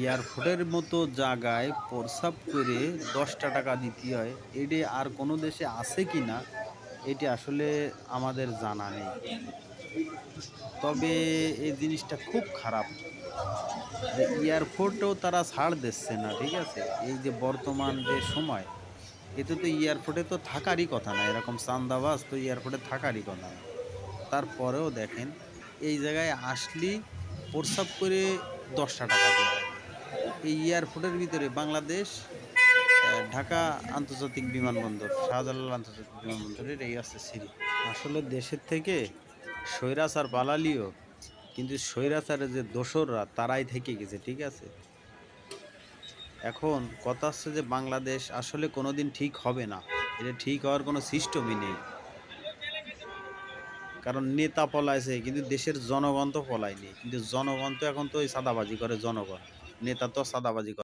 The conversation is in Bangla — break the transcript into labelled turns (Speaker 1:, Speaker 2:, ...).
Speaker 1: এয়ারপোর্টের মতো জায়গায় প্রস্রাব করে দশটা টাকা দিতে হয়। এটি আর কোনো দেশে আছে কি না, এটি আসলে আমাদের জানা নেই। তবে এই জিনিসটা খুব খারাপ। এয়ারপোর্টেও তারা ছাড় দিচ্ছে না, ঠিক আছে? এই যে বর্তমান যে সময়, এতে তো এয়ারপোর্টে তো থাকারই কথা না। এরকম চান্দাবাজ তো এয়ারপোর্টে থাকারই কথা না। তারপরেও দেখেন, এই জায়গায় আসলি প্রস্রাব করে দশটা টাকা দেওয়া। এই এয়ারপোর্টের ভিতরে বাংলাদেশ ঢাকা আন্তর্জাতিক বিমানবন্দর, শাহজালাল আন্তর্জাতিক বিমানবন্দরের এই আছে সিঁড়ি। আসলে দেশের থেকে স্বৈরাচার পালালিও কিন্তু স্বৈরাচারের যে দোসররা, তারাই থেকে গেছে, ঠিক আছে? এখন কথা হচ্ছে যে বাংলাদেশ আসলে কোনো দিন ঠিক হবে না। এটা ঠিক হওয়ার কোনো সিস্টেমই নেই। কারণ নেতা পলাইছে, কিন্তু দেশের জনগণ তো পলায়নি। কিন্তু জনগণ তো এখন তো ওই সাদাবাজি করে জনগণ। নেতা তো সাদাবাজি করে।